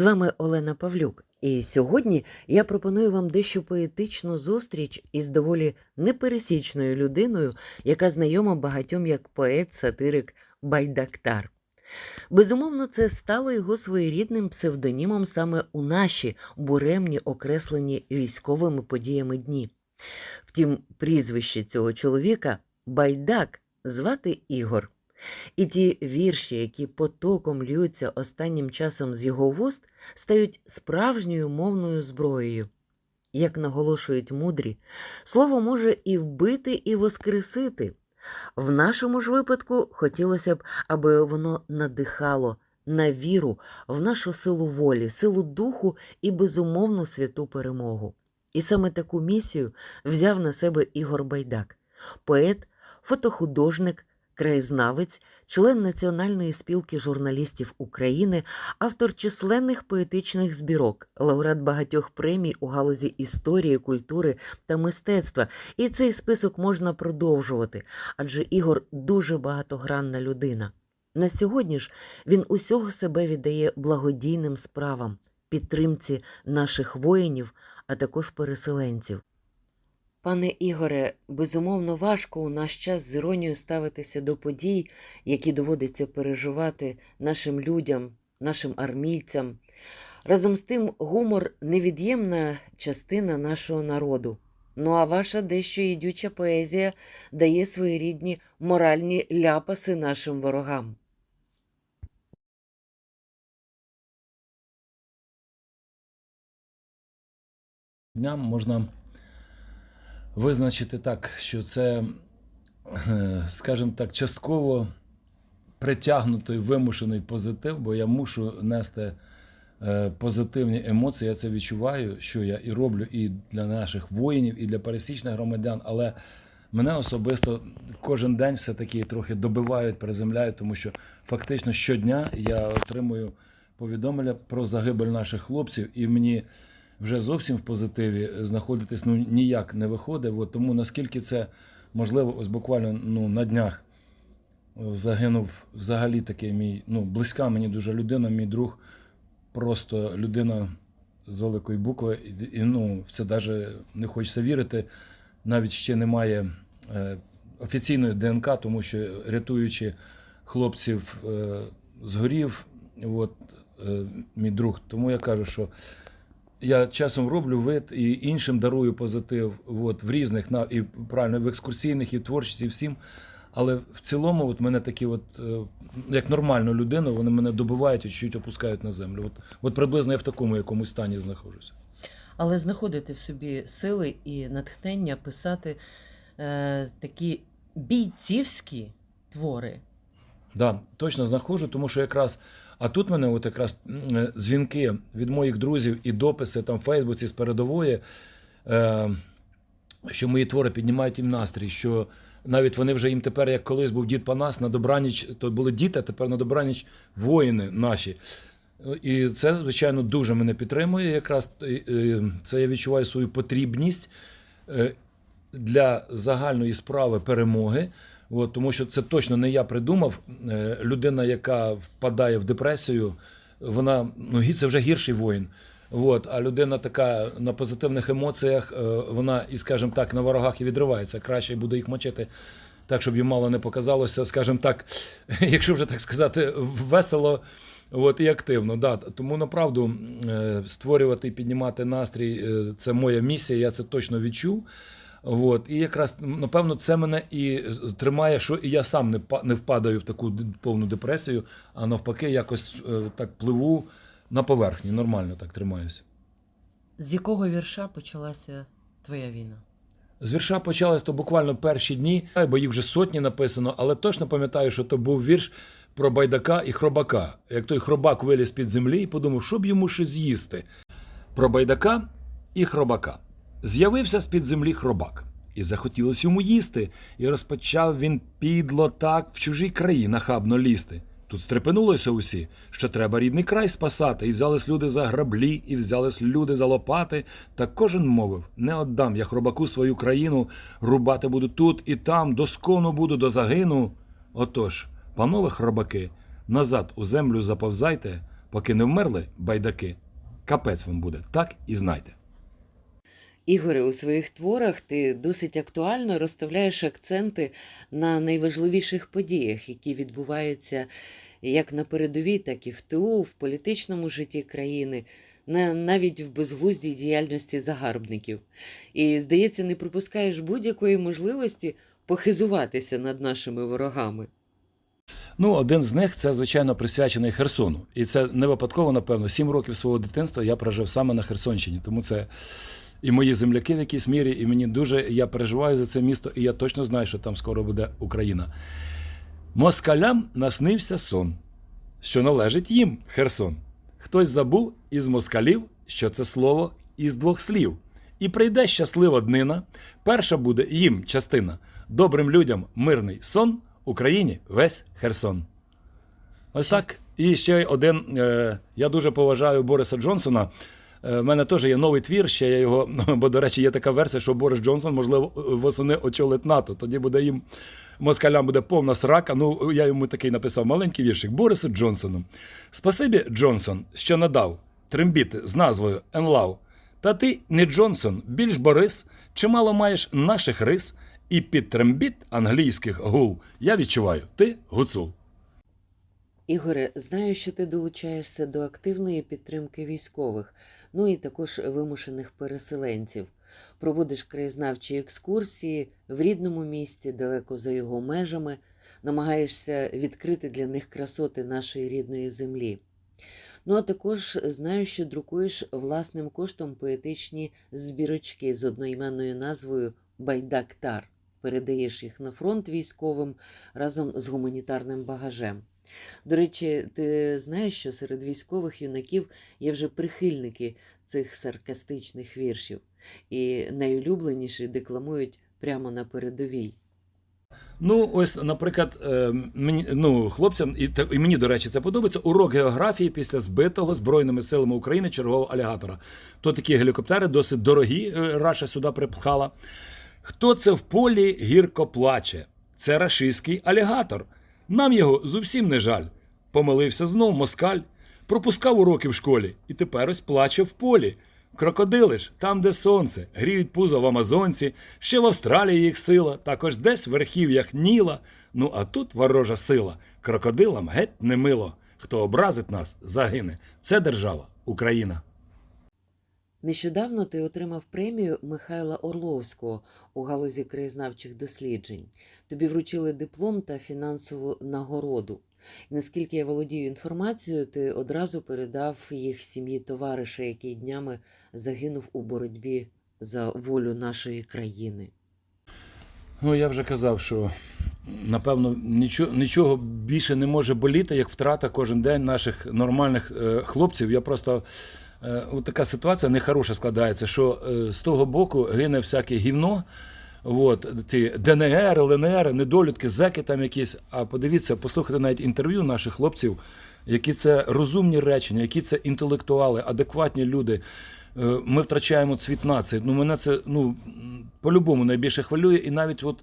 З вами Олена Павлюк, і сьогодні я пропоную вам дещо поетичну зустріч із доволі непересічною людиною, яка знайома багатьом як поет-сатирик Байдактар. Безумовно, це стало його своєрідним псевдонімом саме у наші буремні, окреслені військовими подіями дні. Втім, прізвище цього чоловіка Байдак звати Ігор. І ті вірші, які потоком льються останнім часом з його вуст, стають справжньою мовною зброєю. Як наголошують мудрі, слово може і вбити, і воскресити. В нашому ж випадку хотілося б, аби воно надихало на віру в нашу силу волі, силу духу і безумовну святу перемогу. І саме таку місію взяв на себе Ігор Байдак, поет, фотохудожник, краєзнавець, член Національної спілки журналістів України, автор численних поетичних збірок, лауреат багатьох премій у галузі історії, культури та мистецтва. І цей список можна продовжувати, адже Ігор дуже багатогранна людина. На сьогодні ж він усього себе віддає благодійним справам, підтримці наших воїнів, а також переселенців. Пане Ігоре, безумовно, важко у наш час з іронією ставитися до подій, які доводиться переживати нашим людям, нашим армійцям. Разом з тим, гумор невід'ємна частина нашого народу. Ну а ваша дещо ідюча поезія дає своєрідні моральні ляпаси нашим ворогам. дням можна визначити так, що це, е, скажімо так, частково притягнутий вимушений позитив, бо я мушу нести е, позитивні емоції. Я це відчуваю, що я і роблю і для наших воїнів, і для пересічних громадян. Але мене особисто кожен день все-таки трохи добивають, приземляють, тому що фактично щодня я отримую повідомлення про загибель наших хлопців, і мені вже зовсім в позитиві знаходитись ну ніяк не виходить. От, тому наскільки це можливо, ось буквально ну, на днях загинув взагалі такий мій, ну, близька мені дуже людина, мій друг, просто людина з великої букви, і, і ну, в це навіть не хочеться вірити. Навіть ще немає е, офіційної ДНК, тому що рятуючи хлопців е, згорів, от, е, мій друг. Тому я кажу, що я часом роблю вид і іншим дарую позитив от, в різних на і правильно в екскурсійних, і в творчості, і всім. Але в цілому, от мене такі, от е, як нормальну людину, вони мене добивають і чуть опускають на землю. От, от приблизно я в такому якомусь стані знаходжуся. Але знаходити в собі сили і натхнення писати е, такі бійцівські твори. Да, точно знаходжу, тому що якраз. А тут мене от якраз е, дзвінки від моїх друзів і дописи там в Фейсбуці з передової, е, що мої твори піднімають їм настрій, що навіть вони вже їм тепер, як колись був дід Панас, на добраніч, то були діти, а тепер на добраніч воїни наші. І це, звичайно, дуже мене підтримує. Якраз е, це я відчуваю свою потрібність для загальної справи перемоги. От, тому що це точно не я придумав. Е, Людина, яка впадає в депресію, вона ну, це вже гірший воїн. От, а людина така на позитивних емоціях, е, вона і, скажімо так, на ворогах і відривається. Краще буде їх мочити так, щоб їм мало не показалося, скажімо так, якщо вже так сказати, весело. От і активно, да. Тому направду е, створювати і піднімати настрій це моя місія, я це точно відчув. От, і якраз напевно це мене і тримає, що і я сам не не впадаю в таку повну депресію, а навпаки, якось е, так пливу на поверхні, нормально так тримаюся. З якого вірша почалася твоя війна? З вірша почалось то буквально перші дні, бо їх вже сотні написано, але точно пам'ятаю, що то був вірш про байдака і хробака. Як той хробак виліз під землі і подумав, що б йому ще з'їсти. Про байдака і хробака. З'явився з-під землі хробак, і захотілось йому їсти, і розпочав він підло так в чужі краї нахабно лізти. Тут стрепенулося усі, що треба рідний край спасати, і взялись люди за граблі, і взялись люди за лопати. Та кожен мовив: не отдам я хробаку свою країну, рубати буду тут і там, доскону буду до загину. Отож, панове хробаки, назад у землю заповзайте, поки не вмерли байдаки, капець вам буде. Так і знайте. Ігоре, у своїх творах ти досить актуально розставляєш акценти на найважливіших подіях, які відбуваються як на передовій, так і в тилу, в політичному житті країни, навіть в безглуздій діяльності загарбників. І, здається, не пропускаєш будь-якої можливості похизуватися над нашими ворогами. Ну, один з них це, звичайно, присвячений Херсону. І це не випадково, напевно. Сім років свого дитинства я прожив саме на Херсонщині. Тому це і мої земляки в якійсь мірі, і мені дуже я переживаю за це місто, і я точно знаю, що там скоро буде Україна. Москалям наснився сон, що належить їм Херсон. Хтось забув із москалів, що це слово із двох слів. І прийде щаслива днина, перша буде їм частина. Добрим людям мирний сон, Україні весь Херсон. Ось так. І ще один. Е, я дуже поважаю Бориса Джонсона. У мене теж є новий твір, ще я його, бо, до речі, є така версія, що Борис Джонсон, можливо, восени очолить НАТО. Тоді буде їм москалям буде повна срака. Ну, я йому такий написав маленький віршик Борису Джонсону. Спасибі, Джонсон, що надав трембіти з назвою Енлав. Та ти не Джонсон, більш Борис, чимало маєш наших рис, і під трембіт англійських гул я відчуваю, ти гуцул. Ігоре, знаю, що ти долучаєшся до активної підтримки військових, ну і також вимушених переселенців. Проводиш краєзнавчі екскурсії в рідному місті, далеко за його межами, намагаєшся відкрити для них красоти нашої рідної землі. Ну а також знаю, що друкуєш власним коштом поетичні збірочки з одноіменною назвою Байдактар. Передаєш їх на фронт військовим разом з гуманітарним багажем. До речі, ти знаєш, що серед військових юнаків є вже прихильники цих саркастичних віршів, і найулюбленіші декламують прямо на передовій. Ну, ось, наприклад, е, мені ну, хлопцям, і, і мені, до речі, це подобається. Урок географії після збитого Збройними силами України чергового алігатора. То такі гелікоптери досить дорогі. е, Раша сюди припхала. Хто це в полі гірко плаче? Це рашистський алігатор. Нам його зовсім не жаль. Помилився знов москаль, пропускав уроки в школі і тепер ось плаче в полі. Крокодили ж, там, де сонце, гріють пузо в Амазонці, ще в Австралії їх сила, також десь в верхів'ях Ніла. Ну а тут ворожа сила. Крокодилам геть не мило. Хто образить нас, загине. Це держава, Україна. Нещодавно ти отримав премію Михайла Орловського у галузі краєзнавчих досліджень. Тобі вручили диплом та фінансову нагороду. Наскільки я володію інформацією, ти одразу передав їх сім'ї товариша, який днями загинув у боротьбі за волю нашої країни. Ну, я вже казав, що напевно нічого, нічого більше не може боліти, як втрата кожен день наших нормальних е, хлопців. Я просто от така ситуація нехороша складається, що е, з того боку гине всяке гівно. От, ці ДНР, ЛНР, недолюдки, зеки там якісь. А подивіться, послухайте навіть інтерв'ю наших хлопців, які це розумні речення, які це інтелектуали, адекватні люди. Е, Ми втрачаємо цвіт нації. Ну, мене це ну, по-любому найбільше хвилює. І навіть от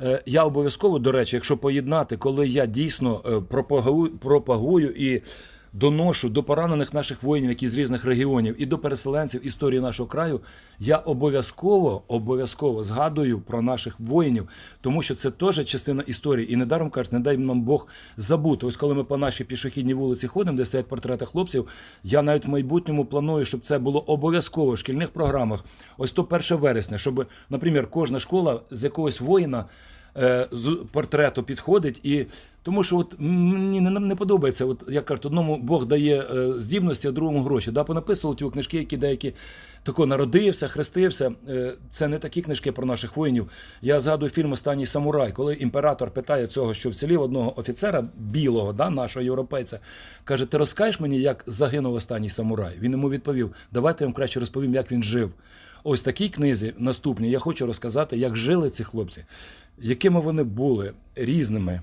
е, я обов'язково, до речі, якщо поєднати, коли я дійсно е, пропагую, пропагую і доношу до поранених наших воїнів, які з різних регіонів, і до переселенців історії нашого краю, я обов'язково обов'язково згадую про наших воїнів, тому що це теж частина історії. І недаром кажуть, не дай нам Бог забути. Ось коли ми по нашій пішохідній вулиці ходимо, де стоять портрети хлопців, я навіть в майбутньому планую, щоб це було обов'язково в шкільних програмах. Ось то 1 вересня, щоб, наприклад, кожна школа з якогось воїна з портрету підходить і. Тому що от мені не, не подобається, от як кажуть, одному Бог дає е, здібності, а другому гроші. Да, понаписували ті книжки, які деякі тако народився, хрестився. Е, це не такі книжки про наших воїнів. Я згадую фільм Останній самурай, коли імператор питає цього, що вцілів одного офіцера білого, да, нашого європейця, каже: Ти розкажеш мені, як загинув останній самурай? Він йому відповів: Давайте я вам краще розповім, як він жив. Ось такій книзі наступній я хочу розказати, як жили ці хлопці, якими вони були різними.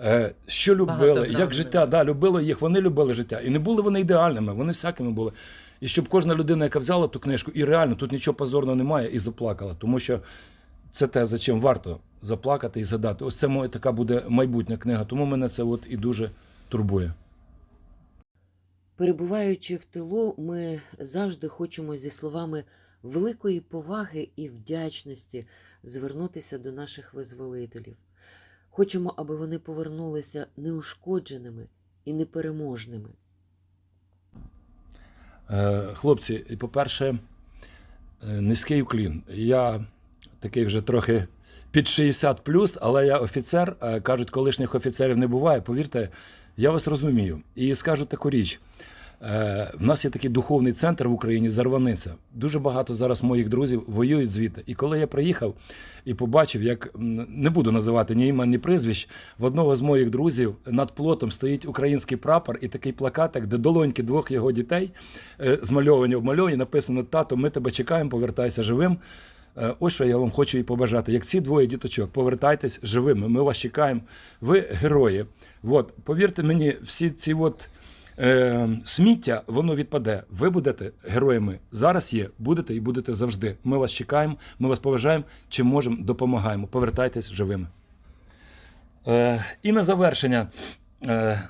Е, Що любили, як життя, да, любили їх, вони любили життя. І не були вони ідеальними, вони всякими були. І щоб кожна людина, яка взяла ту книжку, і реально тут нічого позорного немає, і заплакала. Тому що це те, за чим варто заплакати і згадати. Ось це моя така буде майбутня книга. Тому мене це от і дуже турбує. Перебуваючи в тилу, ми завжди хочемо зі словами великої поваги і вдячності звернутися до наших визволителів. Хочемо, аби вони повернулися неушкодженими і непереможними. Е, Хлопці, по-перше, е, низький уклін. Я такий вже трохи під 60 але я офіцер. Е, Кажуть, колишніх офіцерів не буває. Повірте, я вас розумію. І скажу таку річ. Е, В нас є такий духовний центр в Україні Зарваниця. Дуже багато зараз моїх друзів воюють звідти. І коли я приїхав і побачив, як не буду називати ні імен, ні прізвищ, в одного з моїх друзів над плотом стоїть український прапор і такий плакатик, де долоньки двох його дітей е, змальовані, обмальовані, написано Тато, ми тебе чекаємо, повертайся живим. Е, Ось що я вам хочу і побажати. Як ці двоє діточок, повертайтесь живими. Ми вас чекаємо. Ви герої. От, повірте мені, всі ці от, е, сміття, воно відпаде. Ви будете героями. Зараз є, будете і будете завжди. Ми вас чекаємо, ми вас поважаємо, чим можемо, допомагаємо. Повертайтесь живими. Е, і на завершення е,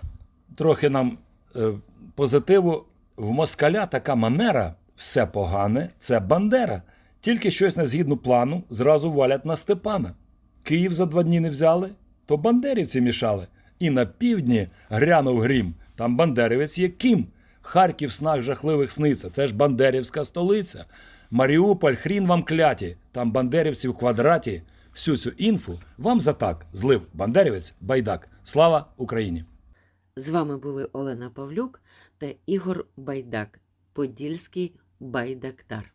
трохи нам е, позитиву. В москаля така манера, все погане, це Бандера. Тільки щось не згідно плану, зразу валять на Степана. Київ за два дні не взяли, то бандерівці мішали. І на півдні грянув грім. Там бандерівець є ким. Харків снах жахливих сниться. Це ж бандерівська столиця. Маріуполь, хрін вам кляті. Там бандерівці в квадраті. Всю цю інфу вам за так злив бандерівець Байдак. Слава Україні! З вами були Олена Павлюк та Ігор Байдак, Подільський Байдактар.